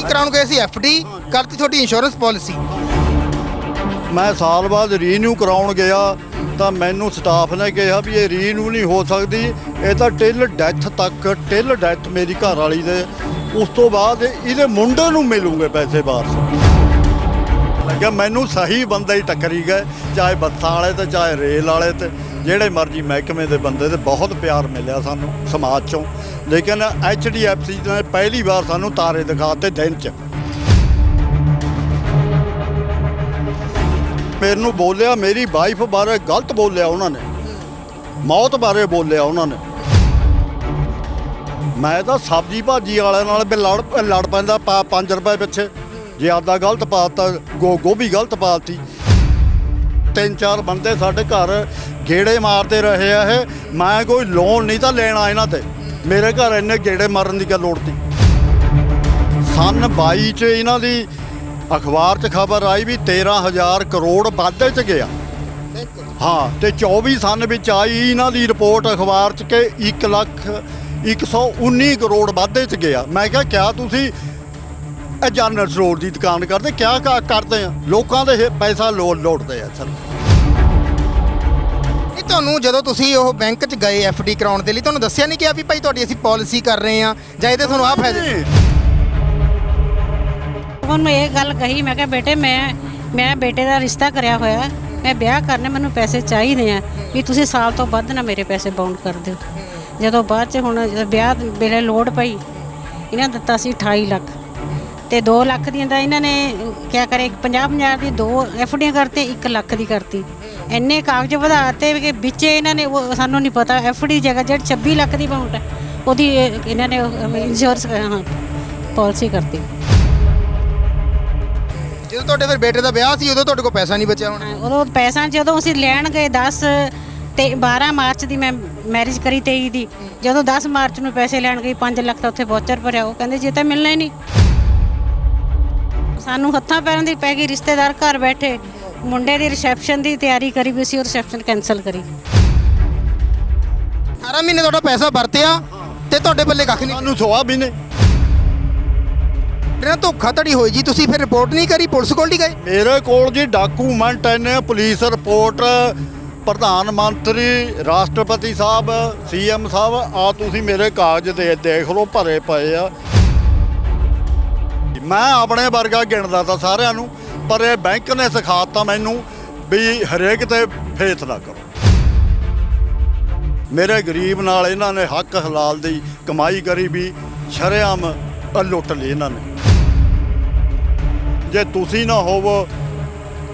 ਕੀ ਕਰਾਉਣ ਗਏ ਸੀ ਐਫਡੀ ਕਰਤੀ ਤੁਹਾਡੀ ਇੰਸ਼ੋਰੈਂਸ ਪਾਲਿਸੀ ਮੈਂ ਸਾਲ ਬਾਅਦ ਰੀਨਿਊ ਕਰਾਉਣ ਗਿਆ, ਤਾਂ ਮੈਨੂੰ ਸਟਾਫ ਨੇ ਕਿਹਾ ਵੀ ਇਹ ਰੀਨਿਊ ਨਹੀਂ ਹੋ ਸਕਦੀ। ਇਹ ਤਾਂ ਟਿਲ ਡੈਥ ਤੱਕ ਟਿਲ ਡੈਥ ਮੇਰੀ ਘਰ ਵਾਲੀ ਦੇ। ਉਸ ਤੋਂ ਬਾਅਦ ਇਹਦੇ ਮੁੰਡੇ ਨੂੰ ਮਿਲੂਗੇ ਪੈਸੇ ਵਾਪਸ। ਲੱਗਿਆ ਮੈਨੂੰ ਸਹੀ ਬੰਦਾ ਹੀ ਟੱਕਰੀ ਗਏ, ਚਾਹੇ ਬੱਸਾਂ ਵਾਲੇ ਤੇ, ਚਾਹੇ ਰੇਲ ਵਾਲੇ ਤੇ। ਜਿਹੜੇ ਮਰਜ਼ੀ ਮਹਿਕਮੇ ਦੇ ਬੰਦੇ ਤੇ ਬਹੁਤ ਪਿਆਰ ਮਿਲਿਆ ਸਾਨੂੰ, ਸਮਾਜ ਚੋਂ। ਲੇਕਿਨ ਐਚਡੀਐਫਸੀ ਨੇ ਪਹਿਲੀ ਵਾਰ ਸਾਨੂੰ ਤਾਰੇ ਦਿਖਾਤੇ ਦਿਨ 'ਚ। ਮੈਨੂੰ ਬੋਲਿਆ, ਮੇਰੀ ਵਾਈਫ ਬਾਰੇ ਗਲਤ ਬੋਲਿਆ ਉਹਨਾਂ ਨੇ। ਮੌਤ ਬਾਰੇ ਬੋਲਿਆ ਉਹਨਾਂ ਨੇ। ਮੈਂ ਤਾਂ ਸਬਜ਼ੀ ਭਾਜੀ ਵਾਲਿਆਂ ਨਾਲ ਵੀ ਲੜ ਲੜ ਪੈਂਦਾ 5 ਰੁਪਏ ਪਿੱਛੇ। ਜੇ ਆਦਾ ਗਲਤ ਪਾਤਾ, ਗੋ, ਗੋਭੀ ਗਲਤ ਪਾਤੀ। ਤਿੰਨ ਚਾਰ ਬੰਦੇ ਸਾਡੇ ਘਰ ਗੇੜੇ ਮਾਰਦੇ ਰਹੇ ਆ ਇਹ। ਮੈਂ ਕੋਈ ਲੋਨ ਨਹੀਂ ਤਾਂ ਲੈਣਾ ਇਹਨਾਂ ਤੇ। ਮੇਰੇ ਘਰ ਇੰਨੇ ਗੇੜੇ ਮਾਰਨ ਦੀ ਗੱਲ ਲੋੜ ਲੋੜਤੀ ਸਨ 22 ਚ ਇਹਨਾਂ ਦੀ ਅਖਬਾਰ 'ਚ ਖਬਰ ਆਈ ਵੀ 13000 ਕਰੋੜ ਵਾਧੇ 'ਚ ਗਿਆ। ਹਾਂ, ਤੇ 24 ਸਨ ਵਿੱਚ ਆਈ ਇਹਨਾਂ ਦੀ ਰਿਪੋਰਟ ਅਖਬਾਰ 'ਚ ਕਿ 1 ਲੱਖ 119 ਕਰੋੜ ਵਾਧੇ 'ਚ ਗਿਆ। ਮੈਂ ਕਿਹਾ, ਕਿਆ ਤੁਸੀਂ ਇਹ ਜਨਰਲ ਸਟੋਰ ਦੀ ਦੁਕਾਨ ਕਰਦੇ, ਕਿਆ ਕਾ- ਕਰਦੇ ਆ? ਲੋਕਾਂ ਦੇ ਪੈਸਾ ਲੋੜ ਲੋੜਦੇ ਆ ਸਰ। ਇਹ ਤੁਹਾਨੂੰ ਜਦੋਂ ਤੁਸੀਂ ਉਹ ਬੈਂਕ 'ਚ ਗਏ ਐਫਡੀ ਕਰਾਉਣ ਦੇ ਲਈ ਤੁਹਾਨੂੰ ਦੱਸਿਆ ਨਹੀਂ ਕਿ ਵੀ ਭਾਈ ਤੁਹਾਡੀ ਅਸੀਂ ਪਾਲਿਸੀ ਕਰ ਰਹੇ ਆ ਜਾਂ ਇਹਦੇ ਤੁਹਾਨੂੰ ਆਹ ਫਾਇਦੇ? ਉਹਨੂੰ ਇਹ ਗੱਲ ਕਹੀ ਮੈਂ ਕਿਹਾ ਬੇਟੇ ਮੈਂ ਮੈਂ ਬੇਟੇ ਦਾ ਰਿਸ਼ਤਾ ਕਰਿਆ ਹੋਇਆ ਹੈ। ਮੈਂ ਵਿਆਹ ਕਰਨੇ ਮੈਨੂੰ ਪੈਸੇ ਚਾਹੀਦੇ ਆ ਵੀ ਤੁਸੀਂ ਸਾਲ ਤੋਂ ਵੱਧ ਨਾ ਮੇਰੇ ਪੈਸੇ ਬਾਉਂਡ ਕਰ ਦਿਓ। ਜਦੋਂ ਬਾਅਦ ਚ ਹੁਣ ਜਦੋਂ ਵਿਆਹ ਵੇਲੇ ਲੋੜ ਪਈ ਇਹਨਾਂ ਦਿੱਤਾ ਸੀ 28 ਲੱਖ ਤੇ 2 ਲੱਖ ਦੀਆਂ ਤਾਂ ਇਹਨਾਂ ਨੇ ਕਿਆ ਕਰੇ 50 50 ਦੀ ਦੋ ਐਫਡੀਆਂ ਕਰਤੇ 1 ਲੱਖ ਦੀ ਕਰਤੀ। ਇੰਨੇ ਕਾਗਜ਼ ਵਧਾਤੇ ਕਿ ਵਿੱਚ ਇਹਨਾਂ ਨੇ ਉਹ ਸਾਨੂੰ ਨਹੀਂ ਪਤਾ। ਐਫਡੀ ਦੀ ਜਗ੍ਹਾ ਜਿਹੜੀ 26 ਲੱਖ ਦੀ ਅਮਾਉਂਟ ਹੈ ਉਹਦੀ ਇਹ ਇਹਨਾਂ ਨੇ ਇੰਸ਼ੋਰੈਂਸ ਪਾਲਿਸੀ ਕਰਤੀ। ਜਦੋਂ ਤੁਹਾਡੇ ਫਿਰ ਬੇਟੇ ਦਾ ਵਿਆਹ ਸੀ ਉਦੋਂ ਤੁਹਾਡੇ ਕੋਲ ਪੈਸਾ ਨਹੀਂ ਬਚਿਆ ਹੋਣਾ। ਉਦੋਂ ਪੈਸਾ ਜਦੋਂ ਅਸੀਂ ਲੈਣ ਗਏ 10 ਤੇ 12 ਮਾਰਚ ਦੀ ਮੈਂ ਮੈਰਿਜ ਕਰੀ 23 ਦੀ ਜਦੋਂ 10 ਮਾਰਚ ਨੂੰ ਪੈਸੇ ਲੈਣ ਗਈ 5 ਲੱਖ ਤਾਂ ਉੱਥੇ ਵੋਚਰ ਭਰਿਆ। ਉਹ ਕਹਿੰਦੇ ਜੇ ਤਾਂ ਮਿਲਣਾ ਹੀ ਨਹੀਂ। ਸਾਨੂੰ ਹੱਥਾਂ ਪੈਰਾਂ ਦੀ ਪੈ ਗਈ ਰਿਸ਼ਤੇਦਾਰ ਘਰ ਬੈਠੇ। ਮੁੰਡੇ ਦੀ ਰਿਸੈਪਸ਼ਨ ਦੀ ਤਿਆਰੀ ਕਰੀ ਵੀ ਸੀ ਉਹ ਰਿਸੈਪਸ਼ਨ ਕੈਨਸਲ ਕਰੀ। 18 ਮਹੀਨੇ ਤੁਹਾਡਾ ਪੈਸਾ ਵਰਤਿਆ ਤੇ ਤੁਹਾਡੇ ਪੱਲੇ ਕੱਖ ਨਹੀਂ। ਸਾਨੂੰ ਸਵਾ ਵੀ ਨੇ ਇਹਨਾਂ ਧੋਖਾਧੜੀ ਹੋਈ ਜੀ ਤੁਸੀਂ ਫਿਰ ਰਿਪੋਰਟ ਨਹੀਂ ਕਰੀ ਪੁਲਿਸ ਕੋਲ ਨਹੀਂ ਗਏ? ਮੇਰੇ ਕੋਲ ਜੀ ਡਾਕੂਮੈਂਟ ਨੇ ਪੁਲਿਸ ਰਿਪੋਰਟ ਪ੍ਰਧਾਨ ਮੰਤਰੀ ਰਾਸ਼ਟਰਪਤੀ ਸਾਹਿਬ ਸੀਐਮ ਸਾਹਿਬ ਆ ਤੁਸੀਂ ਮੇਰੇ ਕਾਗਜ਼ ਦੇ ਦੇਖ ਲਓ ਭਰੇ ਪਏ ਆ। ਮੈਂ ਆਪਣੇ ਵਰਗਾ ਗਿਣਦਾ ਤਾਂ ਸਾਰਿਆਂ ਨੂੰ। ਪਰ ਇਹ ਬੈਂਕ ਨੇ ਸਿਖਾਤਾ ਮੈਨੂੰ ਵੀ ਹਰੇਕ ਤੇ ਫੇਥ ਨਾ ਕਰੋ। ਮੇਰੇ ਗਰੀਬ ਨਾਲ ਇਹਨਾਂ ਨੇ ਹੱਕ ਹਲਾਲ ਦੀ ਕਮਾਈ ਕਰੀ ਵੀ ਸ਼ਰੇਆਮ ਲੁੱਟ ਲਈ ਇਹਨਾਂ ਨੇ। ਜੇ ਤੁਸੀਂ ਨਾ ਹੋਵੋ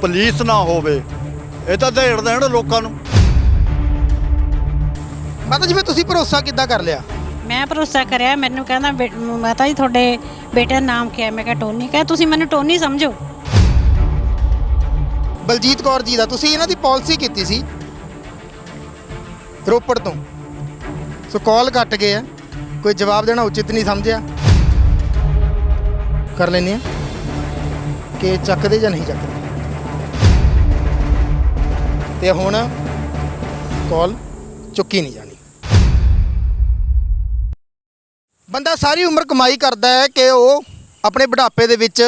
ਪੁਲਿਸ ਨਾ ਹੋਵੇ ਇਹ ਤਾਂ ਢੇੜ ਦੇਣ ਲੋਕਾਂ ਨੂੰ। ਮਾਤਾ ਜੀ ਫਿਰ ਤੁਸੀਂ ਭਰੋਸਾ ਕਿੱਦਾਂ ਕਰ ਲਿਆ? ਮੈਂ ਭਰੋਸਾ ਕਰਿਆ ਮੈਨੂੰ ਕਹਿੰਦਾ ਮਾਤਾ ਜੀ ਤੁਹਾਡੇ ਬੇਟੇ ਦਾ ਨਾਮ ਕੀ ਹੈ? ਮੈਂ ਕਿਹਾ ਟੋਨੀ। ਕਹੇ ਤੁਸੀਂ ਮੈਨੂੰ ਟੋਨੀ ਸਮਝੋ। ਬਲਜੀਤ ਕੌਰ ਜੀ ਦਾ, ਤੁਸੀਂ ਇਹਨਾਂ ਦੀ ਪਾਲਿਸੀ ਕੀਤੀ ਸੀ ਰੋਪੜ ਤੋਂ। ਸੋ ਕਾਲ ਕੱਟ ਗਏ ਆ, ਕੋਈ ਜਵਾਬ ਦੇਣਾ ਉਚਿਤ ਨਹੀਂ ਸਮਝਿਆ। ਕਰ ਲੈਨੇ ਆ, ਕਿ ਚੱਕਦੇ ਜਾਂ ਨਹੀਂ ਚੱਕਦੇ। ਤੇ ਹੁਣ ਕਾਲ ਚੁੱਕੀ ਨਹੀਂ ਜਾਣੀ। ਬੰਦਾ ਸਾਰੀ ਉਮਰ ਕਮਾਈ ਕਰਦਾ ਹੈ ਕਿ ਉਹ ਆਪਣੇ ਬੁਢਾਪੇ ਦੇ ਵਿੱਚ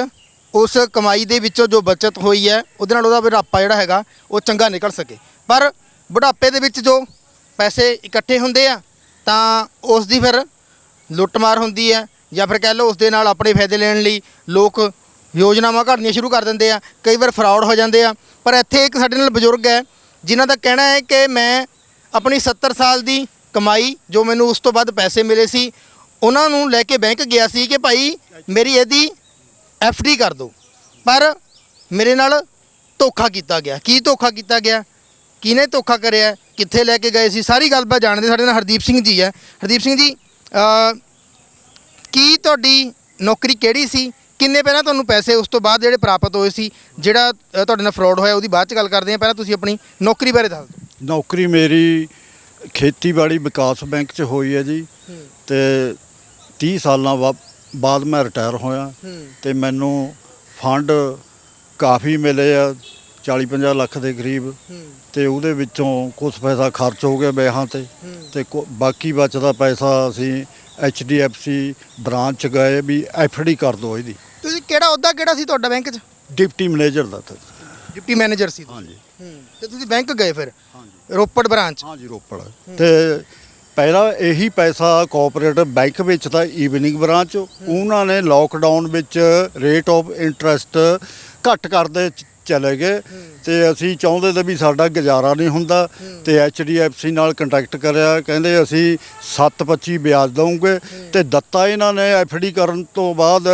ਉਸ ਕਮਾਈ ਦੇ ਵਿੱਚੋਂ ਜੋ ਬਚਤ ਹੋਈ ਹੈ, ਉਹਦੇ ਨਾਲ ਉਹਦਾ ਬੁਢਾਪਾ ਜਿਹੜਾ ਹੈਗਾ, ਉਹ ਚੰਗਾ ਨਿਕਲ ਸਕੇ। ਪਰ ਬੁਢਾਪੇ ਦੇ ਵਿੱਚ ਜੋ ਪੈਸੇ ਇਕੱਠੇ ਹੁੰਦੇ ਆ, ਤਾਂ ਉਸ ਦੀ ਫਿਰ ਲੁੱਟਮਾਰ ਹੁੰਦੀ ਹੈ, ਜਾਂ ਫਿਰ ਕਹਿ ਲਓ ਉਸ ਦੇ ਨਾਲ ਆਪਣੇ ਫਾਇਦੇ ਲੈਣ ਲਈ ਲੋਕ ਯੋਜਨਾਵਾਂ ਘੜਨੀਆਂ ਸ਼ੁਰੂ ਕਰ ਦਿੰਦੇ ਆ, ਕਈ ਵਾਰ ਫਰਾਡ ਹੋ ਜਾਂਦੇ ਆ। ਪਰ ਇੱਥੇ ਇੱਕ ਸਾਡੇ ਨਾਲ ਬਜ਼ੁਰਗ ਹੈ, ਜਿਨ੍ਹਾਂ ਦਾ ਕਹਿਣਾ ਹੈ ਕਿ ਮੈਂ ਆਪਣੀ 70 ਸਾਲ ਦੀ ਕਮਾਈ, ਜੋ ਮੈਨੂੰ ਉਸ ਤੋਂ ਬਾਅਦ ਪੈਸੇ ਮਿਲੇ ਸੀ, ਉਹਨਾਂ ਨੂੰ ਲੈ ਕੇ ਬੈਂਕ ਗਿਆ ਸੀ ਕਿ ਭਾਈ, ਮੇਰੀ ਇਹਦੀ ਡੀ ਕਰ ਦਿਓ ਪਰ ਮੇਰੇ ਨਾਲ ਧੋਖਾ ਕੀਤਾ ਗਿਆ। ਕੀ ਧੋਖਾ ਕੀਤਾ ਗਿਆ? ਕਿਹਨੇ ਧੋਖਾ ਕਰਿਆ? ਕਿੱਥੇ ਲੈ ਕੇ ਗਏ ਸੀ? ਸਾਰੀ ਗੱਲਬਾਤ ਜਾਣਦੇ ਸਾਡੇ ਨਾਲ ਹਰਦੀਪ ਸਿੰਘ ਜੀ ਹੈ। ਹਰਦੀਪ ਸਿੰਘ ਜੀ ਕੀ ਤੁਹਾਡੀ ਨੌਕਰੀ ਕਿਹੜੀ ਸੀ? ਕਿੰਨੇ ਪਹਿਲਾਂ ਤੁਹਾਨੂੰ ਪੈਸੇ ਉਸ ਤੋਂ ਬਾਅਦ ਜਿਹੜੇ ਪ੍ਰਾਪਤ ਹੋਏ ਸੀ? ਜਿਹੜਾ ਤੁਹਾਡੇ ਨਾਲ ਫਰਾਡ ਹੋਇਆ ਉਹਦੀ ਬਾਅਦ ਚ ਗੱਲ ਕਰਦੇ ਹਾਂ। ਪਹਿਲਾਂ ਤੁਸੀਂ ਆਪਣੀ ਨੌਕਰੀ ਬਾਰੇ ਦੱਸ ਦਿਓ। ਨੌਕਰੀ ਮੇਰੀ ਖੇਤੀਬਾੜੀ ਵਿਕਾਸ ਬੈਂਕ 'ਚ ਹੋਈ ਹੈ ਜੀ। ਤੇ 30 ਸਾਲਾਂ ਵਾ- ਬਾਅਦ ਮੈਂ ਰਿਟਾਇਰ ਹੋਇਆ ਤੇ ਮੈਨੂੰ ਫੰਡ ਕਾਫੀ ਮਿਲੇ ਆ 40-50 ਲੱਖ ਦੇ ਕਰੀਬ। ਤੇ ਉਹਦੇ ਵਿੱਚੋਂ ਕੁਝ ਪੈਸਾ ਖਰਚ ਹੋ ਗਿਆ ਵਿਆਹਾਂ ਤੇ। ਤੇ ਬਾਕੀ ਬਚਦਾ ਪੈਸਾ ਅਸੀਂ ਐਚਡੀਐਫਸੀ ਬ੍ਰਾਂਚ ਗਏ ਵੀ ਐਫਡੀ ਕਰ ਦਿਓ ਇਹਦੀ। ਤੁਸੀਂ ਕਿਹੜਾ ਅਹੁਦਾ ਕਿਹੜਾ ਸੀ ਤੁਹਾਡਾ ਬੈਂਕ 'ਚ? ਡਿਪਟੀ ਮੈਨੇਜਰ ਦਾ ਤਾਂ। ਡਿਪਟੀ ਮੈਨੇਜਰ ਸੀ ਹਾਂਜੀ। ਤੇ ਤੁਸੀਂ ਬੈਂਕ ਗਏ ਫਿਰ? ਹਾਂਜੀ। ਰੋਪੜ ਬ੍ਰਾਂਚ? ਹਾਂਜੀ ਰੋਪੜ। ਤੇ ਪਹਿਲਾਂ ਇਹੀ ਪੈਸਾ ਕੋਆਪਰੇਟਿਵ ਬੈਂਕ ਵਿੱਚ ਤਾਂ ਈਵਨਿੰਗ ਬ੍ਰਾਂਚ ਉਹਨਾਂ ਨੇ ਲੋਕਡਾਊਨ ਵਿੱਚ ਰੇਟ ਆਫ ਇੰਟਰਸਟ ਘੱਟ ਕਰਦੇ ਚਲੇ ਗਏ ਤੇ ਅਸੀਂ ਚਾਹੁੰਦੇ ਤੇ ਵੀ ਸਾਡਾ ਗੁਜ਼ਾਰਾ ਨਹੀਂ ਹੁੰਦਾ ਤੇ ਐਚਡੀਐਫਸੀ ਨਾਲ ਕੰਟੈਕਟ ਕਰਿਆ, ਕਹਿੰਦੇ ਅਸੀਂ 7.25 ਵਿਆਜ ਦਵਾਂਗੇ ਤੇ ਦਿੱਤਾ ਇਹਨਾਂ ਨੇ ਐਫਡੀ ਕਰਨ ਤੋਂ ਬਾਅਦ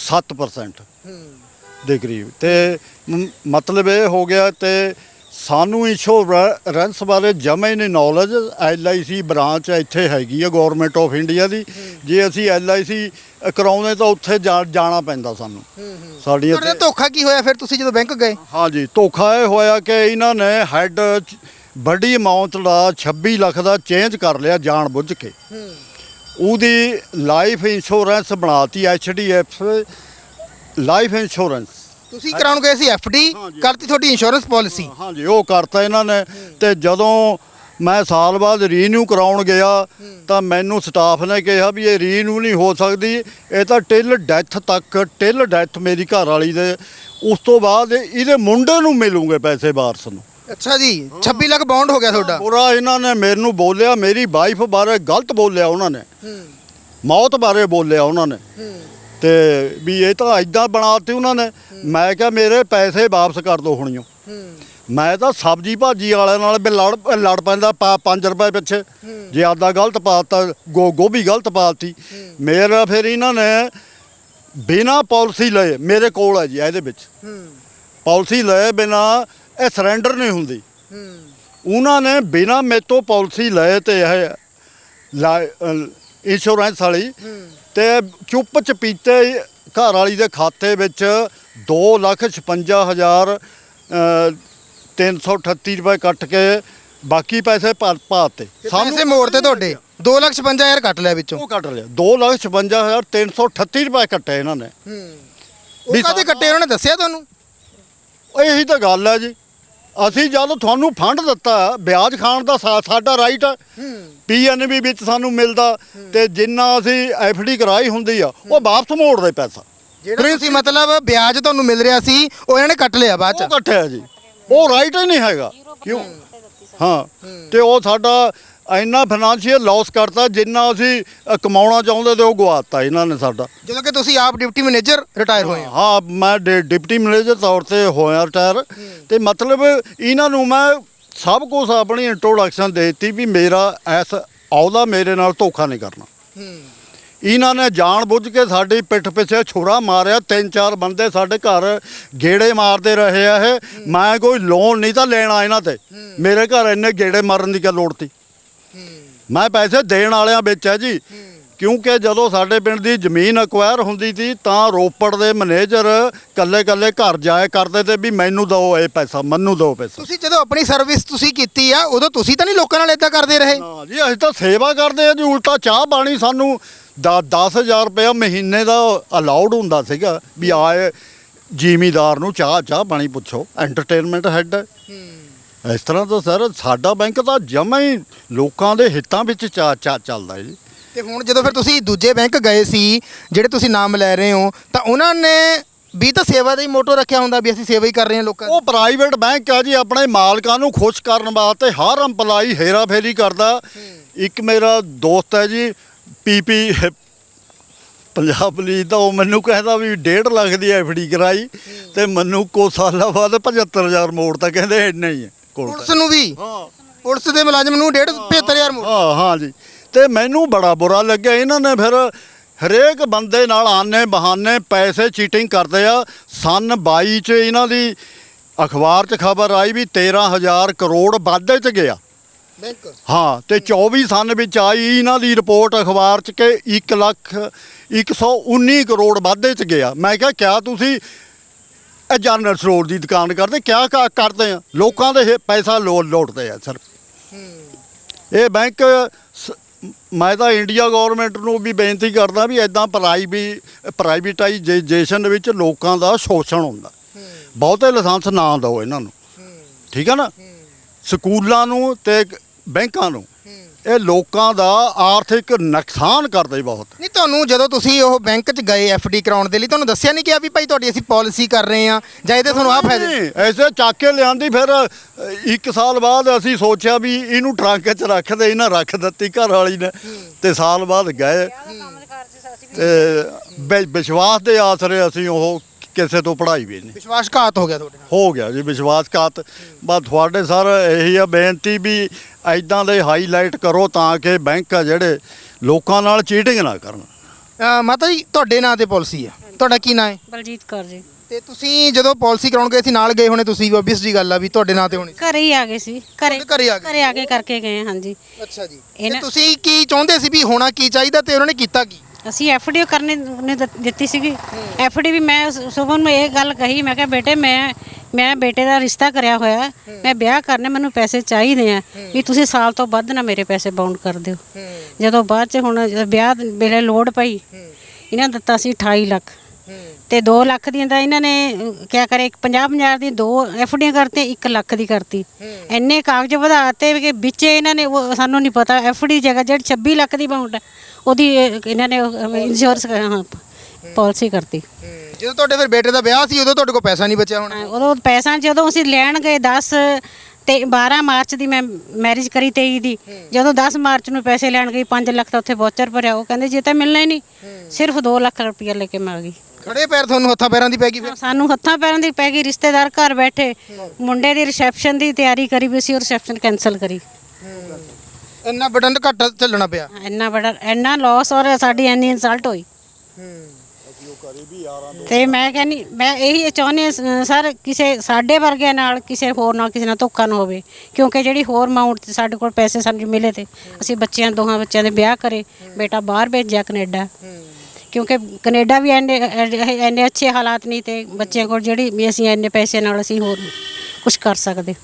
7% ਦੇ ਕਰੀਬ। ਤੇ ਮਤਲਬ ਇਹ ਹੋ ਗਿਆ ਤੇ ਸਾਨੂੰ ਇੰਸ਼ੋਰੈਂਸ ਬਾਰੇ ਜਮਾ ਹੀ ਨਹੀਂ ਨੌਲੇਜ ਐਲਆਈਸੀ ਬ੍ਰਾਂਚ ਇੱਥੇ ਹੈਗੀ ਆ ਗਵਰਨਮੈਂਟ ਆਫ ਇੰਡੀਆ ਦੀ। ਜੇ ਅਸੀਂ ਐਲਆਈਸੀ ਕਰਾਉਂਦੇ ਤਾਂ ਉੱਥੇ ਜਾਣਾ ਪੈਂਦਾ ਸਾਨੂੰ। ਸਾਡੀ ਤੁਹਾਡੇ ਨਾਲ ਧੋਖਾ ਕੀ ਹੋਇਆ ਫਿਰ ਤੁਸੀਂ ਜਦੋਂ ਬੈਂਕ ਗਏ? ਹਾਂਜੀ ਧੋਖਾ ਇਹ ਹੋਇਆ ਕਿ ਇਹਨਾਂ ਨੇ ਹੈੱਡ ਵੱਡੀ ਅਮਾਉਂਟ ਦਾ 26 ਲੱਖ ਦਾ ਚੇਂਜ ਕਰ ਲਿਆ ਜਾਣ ਬੁੱਝ ਕੇ ਉਹਦੀ ਲਾਈਫ ਇੰਸ਼ੋਰੈਂਸ ਬਣਾਤੀ ਐਚਡੀਐਫ ਲਾਈਫ ਇੰਸ਼ੋਰੈਂਸ ਤੁਸੀਂ ਕਰਾਉਣ ਗਏ ਸੀ ਡੀ ਹਾਂਜੀ। ਕਰਤੀ ਤੁਹਾਡੀ ਇੰਸ਼ੋਰੈਂਸ ਪਾਲਿਸੀ ਹਾਂਜੀ ਉਹ ਕਰਤਾ ਇਹਨਾਂ ਨੇ। ਤੇ ਜਦੋਂ ਮੈਂ ਸਾਲ ਬਾਅਦ ਰੀਨਿਊ ਕਰਾਉਣ ਗਿਆ ਤਾਂ ਮੈਨੂੰ ਸਟਾਫ ਨੇ ਕਿਹਾ ਵੀ ਇਹ ਰੀਨਿਊ ਨਹੀਂ ਹੋ ਸਕਦੀ। ਇਹ ਤਾਂ ਟਿਲ ਡੈਥ ਤੱਕ ਟਿਲ ਡੈਥ ਮੇਰੀ ਘਰ ਵਾਲੀ ਦੇ। ਉਸ ਤੋਂ ਬਾਅਦ ਇਹਦੇ ਮੁੰਡੇ ਨੂੰ ਮਿਲੂਗੇ ਪੈਸੇ ਵਾਰਸ ਨੂੰ। ਅੱਛਾ ਜੀ 26 ਲੱਖ ਬਾਉਂਡ ਹੋ ਗਿਆ ਤੁਹਾਡਾ। ਪੂਰਾ ਇਹਨਾਂ ਨੇ ਮੈਨੂੰ ਬੋਲਿਆ ਮੇਰੀ ਵਾਈਫ ਬਾਰੇ ਗਲਤ ਬੋਲਿਆ ਉਹਨਾਂ ਨੇ। ਮੌਤ ਬਾਰੇ ਬੋਲਿਆ ਉਹਨਾਂ ਨੇ। ਤੇ ਵੀ ਇਹ ਤਾਂ ਐਦਾਂ ਬਣਾਤੇ ਉਹਨਾਂ ਨੇ। ਮੈਂ ਕਿਹਾ ਮੇਰੇ ਪੈਸੇ ਵਾਪਸ ਕਰ ਦਿਓ ਹੁਣਿਓ। ਮੈਂ ਤਾਂ ਸਬਜੀ ਭਾਜੀ ਵਾਲਿਆਂ ਨਾਲ ਵੀ ਲੜ ਲੜ ਪੈਂਦਾ 5 ਰੁਪਏ ਪਿੱਛੇ। ਜੇ ਆਦਾ ਗਲਤ ਪਾਤਾ ਗੋ ਗੋਭੀ ਗਲਤ ਪਾਤੀ। ਮੇਰਾ ਫਿਰ ਇਹਨਾਂ ਨੇ ਬਿਨਾ ਪਾਲਿਸੀ ਲਏ ਮੇਰੇ ਕੋਲ ਹੈ ਜੀ ਇਹਦੇ ਵਿੱਚ। ਪਾਲਿਸੀ ਲਏ ਬਿਨਾ ਇਹ ਸਰੈਂਡਰ ਨਹੀਂ ਹੁੰਦੀ। ਉਹਨਾਂ ਨੇ ਬਿਨਾ ਮੇਤੋਂ ਪਾਲਿਸੀ ਲਏ ਤੇ ਇਹ ਇੰਸ਼ੋਰੈਂਸ ਵਾਲੀ ਤੇ ਚੁੱਪ ਚਪੀਤੇ ਘਰ ਵਾਲੀ ਦੇ ਖਾਤੇ ਵਿੱਚ 256000 338 ਰੁਪਏ ਕੱਟ ਕੇ ਬਾਕੀ ਪੈਸੇ ਪਾਤੇ ਪੈਸੇ ਮੋੜ ਤੇ ਤੁਹਾਡੇ। 256000 ਕੱਟ ਲਿਆ ਵਿੱਚੋਂ। ਉਹ ਕੱਟ ਲਿਆ। 256338 ਰੁਪਏ ਕੱਟੇ ਇਹਨਾਂ ਨੇ। ਉਹ ਵੀ ਕਾਹਦੇ ਕੱਟੇ? ਉਹਨਾਂ ਨੇ ਦੱਸਿਆ ਤੁਹਾਨੂੰ? ਉਹ ਇਹੀ ਤਾਂ ਗੱਲ ਹੈ ਜੀ। ਅਸੀਂ ਜਦ ਤੁਹਾਨੂੰ ਫੰਡ ਦਿੱਤਾ ਵਿਆਜ ਖਾਣ ਦਾ ਸਾ- ਸਾਡਾ ਰਾਈਟ ਹੈ। ਪੀਐਨਬੀ ਵਿੱਚ ਸਾਨੂੰ ਮਿਲਦਾ ਤੇ ਜਿੰਨਾ ਅਸੀਂ ਐਫਡੀ ਕਰਾਈ ਹੁੰਦੀ ਆ ਉਹ ਵਾਪਸ ਮੋੜਦੇ ਪੈਸਾ। ਜਿਹੜਾ ਤੁਸੀਂ ਮਤਲਬ ਵਿਆਜ ਤੁਹਾਨੂੰ ਮਿਲ ਰਿਹਾ ਸੀ ਉਹ ਇਹਨਾਂ ਨੇ ਕੱਟ ਲਿਆ ਬਾਅਦ ਉਹ ਚ ਕੱਟਿਆ ਜੀ। ਉਹ ਰਾਈਟ ਹੀ ਨਹੀਂ ਹੈਗਾ। ਕਿਉਂ? ਹਾਂ। ਤੇ ਉਹ ਸਾਡਾ ਇੰਨਾ ਫਾਈਨਾਂਸ਼ੀਅਲ ਲਾਸ ਕਰਤਾ ਜਿੰਨਾ ਅਸੀਂ ਅ, ਕਮਾਉਣਾ ਚਾਹੁੰਦੇ ਤੇ ਉਹ ਗਵਾਤਾ ਇਹਨਾਂ ਨੇ ਸਾਡਾ। ਜਦੋਂ ਕਿ ਤੁਸੀਂ ਆਪ ਡਿਪਟੀ ਮੈਨੇਜਰ ਰਿਟਾਇਰ ਹੋਏ ਹੋ। ਹਾਂ ਮੈਂ ਡੇ- ਡਿਪਟੀ ਮੈਨੇਜਰ ਤੌਰ ਤੇ ਹੋਇਆ ਰਿਟਾਇਰ ਤੇ ਮਤਲਬ ਇਹਨਾਂ ਨੂੰ ਮੈਂ ਸਭ ਕੁਝ ਆਪਣੀ ਇੰਟਰੋਡਕਸ਼ਨ ਦੇ ਦਿੱਤੀ ਵੀ ਮੇਰਾ ਐਸ ਆਉਦਾ ਮੇਰੇ ਨਾਲ ਧੋਖਾ ਨਹੀਂ ਕਰਨਾ। ਇਹਨਾਂ ਨੇ ਜਾਣ ਬੁੱਝ ਕੇ ਸਾਡੀ ਪਿੱਠ ਪਿੱਛੇ ਛੁਰਾ ਮਾਰਿਆ ਤਿੰਨ ਚਾਰ ਬੰਦੇ ਸਾਡੇ ਘਰ ਗੇੜੇ ਮਾਰਦੇ ਰਹੇ ਆ ਇਹ। ਮੈਂ ਕੋਈ ਲੋਨ ਨਹੀਂ ਤਾਂ ਲੈਣਾ ਇਹਨਾਂ ਤੇ। ਮੇਰੇ ਘਰ ਇੰਨੇ ਗੇੜੇ ਮਾਰਨ ਦੀ ਕੀ ਲੋੜ ਤੀ ਮੈਂ ਪੈਸੇ ਦੇਣ ਵਾਲਿਆਂ ਵਿੱਚ ਹੈ ਜੀ। ਕਿਉਂਕਿ ਜਦੋਂ ਸਾਡੇ ਪਿੰਡ ਦੀ ਜ਼ਮੀਨ ਅਕਵਾਇਰ ਹੁੰਦੀ ਸੀ ਤਾਂ ਰੋਪੜ ਦੇ ਮੈਨੇਜਰ ਕੱਲੇ ਕੱਲੇ ਘਰ ਜਾਇਆ ਕਰਦੇ ਤੇ ਵੀ ਮੈਨੂੰ ਦਿਓ ਇਹ ਪੈਸਾ ਮੈਨੂੰ ਦਿਓ ਪੈਸਾ। ਤੁਸੀਂ ਜਦੋਂ ਆਪਣੀ ਸਰਵਿਸ ਤੁਸੀਂ ਕੀਤੀ ਆ ਉਦੋਂ ਤੁਸੀਂ ਤਾਂ ਨਹੀਂ ਲੋਕਾਂ ਨਾਲ ਇਦਾਂ ਕਰਦੇ ਰਹੇ। ਹਾਂ ਜੀ ਅਸੀਂ ਤਾਂ ਸੇਵਾ ਕਰਦੇ ਆ ਜੀ ਉਲਟਾ ਚਾਹ ਪਾਣੀ ਸਾਨੂੰ 10000 ਰੁਪਏ ਮਹੀਨੇ ਦਾ ਅਲਾਉਡ ਹੁੰਦਾ ਸੀਗਾ ਵੀ ਆਏ ਜ਼ਿਮੀਦਾਰ ਨੂੰ ਚਾਹ ਚਾਹ ਪਾਣੀ ਪੁੱਛੋ। ਐਂਟਰਟੇਨਮੈਂਟ ਹੈਡ ਹੈ। ਇਸ ਤਰ੍ਹਾਂ ਤਾਂ ਸਰ ਸਾਡਾ ਬੈਂਕ ਤਾਂ ਜਮਾਂ ਹੀ ਲੋਕਾਂ ਦੇ ਹਿੱਤਾਂ ਵਿੱਚ ਚਾ ਚਾ ਚੱਲਦਾ ਜੀ। ਤੇ ਹੁਣ ਜਦੋਂ ਫਿਰ ਤੁਸੀਂ ਦੂਜੇ ਬੈਂਕ ਗਏ ਸੀ ਜਿਹੜੇ ਤੁਸੀਂ ਨਾਮ ਲੈ ਰਹੇ ਹੋ ਤਾਂ ਉਹਨਾਂ ਨੇ ਵੀ ਤਾਂ ਸੇਵਾ ਦਾ ਹੀ ਮੋਟੋ ਰੱਖਿਆ ਹੁੰਦਾ ਵੀ ਅਸੀਂ ਸੇਵਾ ਹੀ ਕਰ ਰਹੇ ਹਾਂ ਲੋਕਾਂ ਦੀ। ਉਹ ਪ੍ਰਾਈਵੇਟ ਬੈਂਕ ਆ ਜੀ ਆਪਣੇ ਮਾਲਕਾਂ ਨੂੰ ਖੁਸ਼ ਕਰਨ ਵਾਸਤੇ ਹਰ EMPLOYE ਹੇਰਾ ਫੇਰੀ ਕਰਦਾ ਇੱਕ ਮੇਰਾ ਦੋਸਤ ਹੈ ਜੀ ਪੀਪੀ ਪੰਜਾਬ ਪੁਲਿਸ ਦਾ ਉਹ ਮੈਨੂੰ ਕਹਿੰਦਾ ਵੀ 1.5 ਲੱਖ ਦੀ ਐਫਡੀ ਕਰਾਈ ਤੇ ਮੈਨੂੰ ਕੋ ਸਾਲਾਂ ਬਾਅਦ 75000 ਮੋੜ ਤਾਂ ਕਹਿੰਦੇ ਇੰਨਾ ਹੀ ਹੈ। ਕੋਲ ਪੁਲਿਸ ਨੂੰ ਵੀ? ਹਾਂ। ਪੁਲਿਸ ਦੇ ਮੁਲਾਜ਼ਮ ਨੂੰ 1.5 75000 ਮੋੜ। ਹਾਂ ਹਾਂ ਜੀ। ਤੇ ਮੈਨੂੰ ਬੜਾ ਬੁਰਾ ਲੱਗਿਆ। ਇਹਨਾਂ ਨੇ ਫਿਰ ਹਰੇਕ ਬੰਦੇ ਨਾਲ ਆਨੇ ਬਹਾਨੇ ਪੈਸੇ ਚੀਟਿੰਗ ਕਰਦੇ ਆ। ਸਨ 22 ਚ ਇਹਨਾਂ ਦੀ ਅਖਬਾਰ 'ਚ ਖਬਰ ਆਈ ਵੀ 13000 ਕਰੋੜ ਵਾਧੇ 'ਚ ਗਿਆ। ਹਾਂ ਤੇ 24 ਸਨ ਵਿੱਚ ਆਈ ਇਹਨਾਂ ਦੀ ਰਿਪੋਰਟ ਅਖਬਾਰ 'ਚ ਕਿ 1 ਲੱਖ 119 ਕਰੋੜ ਵਾਧੇ 'ਚ ਗਿਆ। ਮੈਂ ਕਿਹਾ ਕਿਆ ਤੁਸੀਂ ਇਹ ਜਨਰਲ ਸਟੋਰ ਦੀ ਦੁਕਾਨ ਕਰਦੇ ਕਿਆ ਕ- ਕਰਦੇ ਆ? ਲੋਕਾਂ ਦੇ ਪੈਸਾ ਲੋ ਲੋਟਦੇ ਆ ਸਰ ਇਹ ਬੈਂਕ ਮੈਂ ਤਾਂ ਇੰਡੀਆ ਗਵਰਨਮੈਂਟ ਨੂੰ ਵੀ ਬੇਨਤੀ ਕਰਦਾ ਵੀ ਐਦਾਂ ਪ੍ਰਾਈਵੇ ਪ੍ਰਾਈਵੇਟਾਈਜੇਸ਼ਨ ਵਿੱਚ ਲੋਕਾਂ ਦਾ ਸ਼ੋਸ਼ਣ ਹੁੰਦਾ। ਬਹੁਤੇ ਲਾਇਸੈਂਸ ਨਾ ਦਿਓ ਇਹਨਾਂ ਨੂੰ। ਠੀਕ ਹੈ ਨਾ? ਸਕੂਲਾਂ ਨੂੰ ਤੇ ਬੈਂਕਾਂ ਨੂੰ। ਇਹ ਲੋਕਾਂ ਦਾ ਆਰਥਿਕ ਨੁਕਸਾਨ ਕਰਦੇ ਬਹੁਤ। ਨਹੀਂ ਤੁਹਾਨੂੰ ਜਦੋਂ ਤੁਸੀਂ ਉਹ ਬੈਂਕ 'ਚ ਗਏ ਡੀ ਕਰਾਉਣ ਦੇ ਲਈ ਤੁਹਾਨੂੰ ਦੱਸਿਆ ਨਹੀਂ ਕਿ ਵੀ ਭਾਈ ਤੁਹਾਡੀ ਅਸੀਂ ਪਾਲਿਸੀ ਕਰ ਰਹੇ ਆ ਜਾਂ ਇਹਦੇ ਤੁਹਾਨੂੰ ਆ ਫਾਇਦੇ? ਨਹੀਂ, ਐਸੇ ਚੱਕ ਕੇ ਲਿਆਂਦੀ ਫਿਰ ਅ, ਇੱਕ ਸਾਲ ਬਾਅਦ ਅਸੀਂ ਸੋਚਿਆ ਵੀ ਇਹਨੂੰ ਟਰੰਕ 'ਚ ਰੱਖ ਦੇ ਇਹਨਾਂ ਰੱਖ ਦਿੱਤੀ ਘਰ ਵਾਲੀ ਨੇ ਤੇ ਸਾਲ ਬਾਅਦ ਗਏ। ਤੇ ਵਿ- ਵਿਸ਼ਵਾਸ ਦੇ ਆਸਰੇ ਅਸੀਂ ਉਹ ਕਿਸੇ ਤੋਂ ਪੜਾਈ ਵੀ ਨਹੀਂ। ਵਿਸ਼ਵਾਸਘਾਤ ਹੋ ਗਿਆ ਤੁਹਾਡੇ ਨਾਲ। ਹੋ ਗਿਆ ਜੀ ਵਿਸ਼ਵਾਸਘਾਤ। ਬਸ ਤੁਹਾਡੇ ਸਰ ਇਹੀ ਆ ਬੇਨਤੀ ਵੀ ਐਦਾਂ ਦੇ ਹਾਈਲਾਈਟ ਕਰੋ ਤਾਂ ਕਿ ਬੈਂਕ ਆ ਜਿਹੜੇ ਲੋਕਾਂ ਨਾਲ ਚੀਟਿੰਗ ਨਾ ਕਰਨ। ਮਾਤਾ ਜੀ ਤੁਹਾਡੇ ਨਾਂ ਤੇ ਪਾਲਿਸੀ ਆ। ਤੁਹਾਡਾ ਕੀ ਨਾਂ ਹੈ? ਬਲਜੀਤ ਕੌਰ ਜੀ। ਤੇ ਤੁਸੀਂ ਜਦੋਂ ਪਾਲਿਸੀ ਕਰਾਉਣ ਗਏ ਸੀ ਨਾਲ ਗਏ ਹੋਣੇ ਤੁਸੀਂ ਓਬਵੀਅਸ ਜੀ ਗੱਲ ਆ ਵੀ ਤੁਹਾਡੇ ਨਾਂ ਤੇ ਹੋਣੀ। ਘਰੇ ਹੀ ਆ ਗਏ ਸੀ। ਘਰੇ ਤੁਹਾਡੇ ਘਰੇ ਆ ਗਏ? ਘਰੇ ਆ ਕੇ ਕਰਕੇ ਗਏ ਹਾਂਜੀ। ਅੱਛਾ ਜੀ। ਤੇ ਇਹਨਾਂ- ਤੁਸੀਂ ਕੀ ਚਾਹੁੰਦੇ ਸੀ ਵੀ ਹੋਣਾ ਕੀ ਚਾਹੀਦਾ ਤੇ ਉਹਨਾਂ ਨੇ ਕੀਤਾ ਕੀ? ਅਸੀਂ ਐਫਡੀ ਕਰਨੇ ਨੇ ਦਿੱਤ- ਦਿੱਤੀ ਸੀਗੀ। ਐਫਡੀ ਵੀ ਮੈਂ ਸੁਭਨ ਨੂੰ ਇਹ ਗੱਲ ਕਹੀ ਮੈਂ ਕਿਹਾ ਬੇਟੇ ਮੈਂ ਮੈਂ ਬੇਟੇ ਦਾ ਰਿਸ਼ਤਾ ਕਰਿਆ ਹੋਇਆ ਮੈਂ ਵਿਆਹ ਕਰਨੇ ਮੈਨੂੰ ਪੈਸੇ ਚਾਹੀਦੇ ਆ। ਵੀ ਤੁਸੀਂ ਸਾਲ ਤੋਂ ਵੱਧ ਨਾ ਮੇਰੇ ਪੈਸੇ ਬਾਉਂਡ ਕਰ ਦਿਓ। ਜਦੋਂ ਬਾਅਦ ਚ ਹੁਣ ਜਦੋਂ ਵਿਆਹ ਵੇਲੇ ਲੋੜ ਪਈ ਇਹਨਾਂ ਦਿੱਤਾ ਸੀ 28 ਲੱਖ। ਤੇ 2 ਲੱਖ ਦੀਆਂ ਤਾਂ ਇਹਨਾਂ ਨੇ ਕਿਆ ਕਰੇ 50 50 ਦੀ ਦੋ ਐਫਡੀਆਂ ਕਰਤੀਆਂ 1 ਲੱਖ ਦੀ ਕਰਤੀ। ਇੰਨੇ ਕਾਗਜ਼ ਵਧਾਤੇ ਕਿ ਵਿੱਚ ਇਹਨਾਂ ਨੇ ਉਹ ਸਾਨੂੰ ਨਹੀਂ ਪਤਾ ਐਫਡੀ ਜਗ੍ਹਾ ਜਿਹੜੀ 26 ਲੱਖ ਦੀ ਅਮਾਉਂਟ ਉਹਦੀ ਇਹਨਾਂ ਨੇ ਇੰਸ਼ੋਰੈਂਸ ਪਾਲਿਸੀ ਕਰਤੀ। ਜਦੋਂ ਤੁਹਾਡੇ ਫਿਰ ਬੇਟੇ ਦਾ ਵਿਆਹ ਸੀ ਉਦੋਂ ਤੁਹਾਡੇ ਕੋਲ ਪੈਸਾ ਨਹੀਂ ਬਚਿਆ ਹੋਣਾ? ਉਦੋਂ ਪੈਸਾ ਜਦੋਂ ਅਸੀਂ ਲੈਣ ਗਏ 10 ਤੇ 12 ਮਾਰਚ ਦੀ ਮੈਂ ਮੈਰਿਜ ਕਰੀ 23 ਦੀ ਜਦੋਂ 10 ਮਾਰਚ ਨੂੰ ਪੈਸੇ ਲੈਣ ਗਈ 5 ਲੱਖ ਦਾ ਉੱਥੇ ਵੋਚਰ ਭਰਿਆ ਉਹ ਕਹਿੰਦੇ ਜੇ ਤਾਂ ਮਿਲਣਾ ਹੀ ਨਹੀਂ। ਸਿਰਫ 2 ਲੱਖ ਰੁਪਇਆ ਲੈ ਕੇ ਮੈਂ ਆ ਗਈ। ਖੜੇ ਪੈਰ ਤੁਹਾਨੂੰ ਹੱਥਾਂ ਪੈਰਾਂ ਦੀ ਪੈ ਗਈ ਫਿਰ? ਸਾਨੂੰ ਹੱਥਾਂ ਪੈਰਾਂ ਦੀ ਪੈ ਗਈ ਰਿਸ਼ਤੇਦਾਰ ਘਰ ਬੈਠੇ। ਮੁੰਡੇ ਦੀ ਰਿਸੈਪਸ਼ਨ ਦੀ ਤਿਆਰੀ ਕਰੀ ਵੀ ਸੀ ਉਹ ਰਿਸੈਪਸ਼ਨ ਕੈਨਸਲ ਕਰੀ। ਇੰਨਾ ਬਟਨ ਘੱਟ ਚੱਲਣਾ ਪਿਆ। ਇੰਨਾ ਬੜਾ ਇੰਨਾ ਲਾਸ ਔਰ ਸਾਡੀ ਇੰਨੀ ਇਨਸਲਟ ਹੋਈ। ਤੇ ਮੈਂ ਕਹਿੰਨੀ ਮੈਂ ਇਹੀ ਚਾਹੁੰਦੀ ਹਾਂ, ਸਰ ਕਿਸੇ ਸਾਡੇ ਵਰਗਿਆਂ ਨਾਲ ਕਿਸੇ ਹੋਰ ਨਾਲ ਕਿਸੇ ਨਾਲ ਧੋਖਾ ਨਾ ਹੋਵੇ। ਕਿਉਂਕਿ ਜਿਹੜੀ ਹੋਰ ਅਮਾਉਂਟ ਸਾਡੇ ਕੋਲ ਪੈਸੇ ਸਾਨੂੰ ਮਿਲੇ ਤੇ ਅਸੀਂ ਬੱਚਿਆਂ ਦੋਹਾਂ ਬੱਚਿਆਂ ਦੇ ਵਿਆਹ ਕਰੇ ਬੇਟਾ ਬਾਹਰ ਭੇਜਿਆ ਕੈਨੇਡਾ। ਕਿਉਂਕਿ ਕੈਨੇਡਾ ਵੀ ਇੰਨੇ ਇੰਨੇ ਅੱਛੇ ਹਾਲਾਤ ਨਹੀਂ ਤੇ ਬੱਚਿਆਂ ਕੋਲ ਜਿਹੜੀ ਵੀ ਅਸੀਂ ਇੰਨੇ ਪੈਸੇ ਨਾਲ ਅਸੀਂ ਹੋਰ ਕੁਝ ਕਰ ਸਕਦੇ।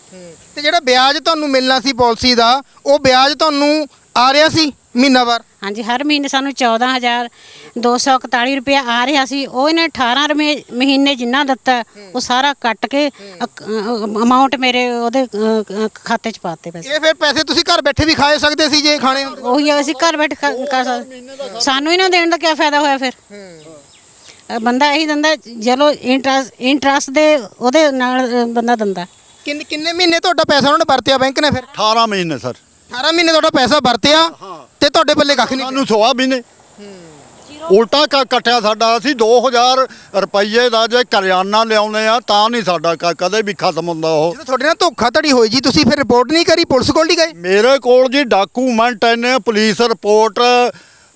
ਤੇ ਜਿਹੜਾ ਵਿਆਜ ਤੁਹਾਨੂੰ ਮਿਲਣਾ ਸੀ ਪਾਲਿਸੀ ਦਾ, ਉਹ ਵਿਆਜ ਤੁਹਾਨੂੰ ਆ ਰਿਹਾ ਸੀ ਮਹੀਨਾਵਾਰ ਹਾਂਜੀ ਹਰ ਮਹੀਨੇ ਸਾਨੂੰ 14241 ਰੁਪਏ ਆ ਰਿਹਾ ਸੀ। ਉਹ ਇਹਨੇ 18 ਰੁਪਏ ਮਹੀਨੇ ਜਿੰਨਾ ਦਿੱਤਾ ਉਹ ਸਾਰਾ ਕੱਟ ਕੇ ਅਮਾਉਂਟ ਮੇਰੇ ਉਹਦੇ ਅ, ਅ, ਖਾਤੇ 'ਚ ਪਾਤੇ ਪੈਸੇ। ਇਹ ਫਿਰ ਪੈਸੇ ਤੁਸੀਂ ਘਰ ਬੈਠੇ ਵੀ ਖਾਏ ਸਕਦੇ ਸੀ ਜੇ ਖਾਣੇ ਹੁੰਦੇ? ਉਹੀ ਆ, ਅਸੀਂ ਘਰ ਬੈਠ ਕਰ ਸਕਦੇ ਸਾਨੂੰ ਇਹਨਾਂ ਦੇਣ ਦਾ ਕੀ ਫਾਇਦਾ ਹੋਇਆ ਫਿਰ? ਅ, ਬੰਦਾ ਇਹੀ ਦਿੰਦਾ ਚਲੋ ਇੰਟਰਸਟ ਇੰਟਰਸਟ ਦੇ ਉਹਦੇ ਨਾਲ ਅ, ਬੰਦਾ ਦਿੰਦਾ। ਕਿੰਨੇ ਕਿੰਨੇ ਮਹੀਨੇ ਤੁਹਾਡਾ ਪੈਸਾ ਉਹਨਾਂ ਨੇ ਵਰਤਿਆ ਬੈਂਕ ਨੇ ਫਿਰ? 18 ਮਹੀਨੇ ਸਰ। 18 ਮਹੀਨੇ ਤੁਹਾਡਾ ਪੈਸਾ ਵਰਤਿਆ ਤੇ ਤੁਹਾਡੇ ਪੱਲੇ ਕੱਖ ਨਹੀਂ ਸਾਨੂੰ ਸਵਾ ਵੀ ਨੇ ਉਲਟਾ ਕ- ਕੱਟਿਆ ਸਾਡਾ। ਅਸੀਂ 2000 ਰੁਪਏ ਦਾ ਜੇ ਕਰਿਆਨਾ ਲਿਆਉਂਦੇ ਆ ਤਾਂ ਨਹੀਂ ਸਾਡਾ ਕ- ਕਦੇ ਵੀ ਖਤਮ ਹੁੰਦਾ ਉਹ। ਜਦੋਂ ਤੁਹਾਡੇ ਨਾਲ ਧੋਖਾਧੜੀ ਹੋਈ ਜੀ ਤੁਸੀਂ ਫਿਰ ਰਿਪੋਰਟ ਨਹੀਂ ਕਰੀ? ਪੁਲਿਸ ਕੋਲ ਨਹੀਂ ਗਏ? ਮੇਰੇ ਕੋਲ ਜੀ ਡਾਕੂਮੈਂਟ ਨੇ ਪੁਲਿਸ ਰਿਪੋਰਟ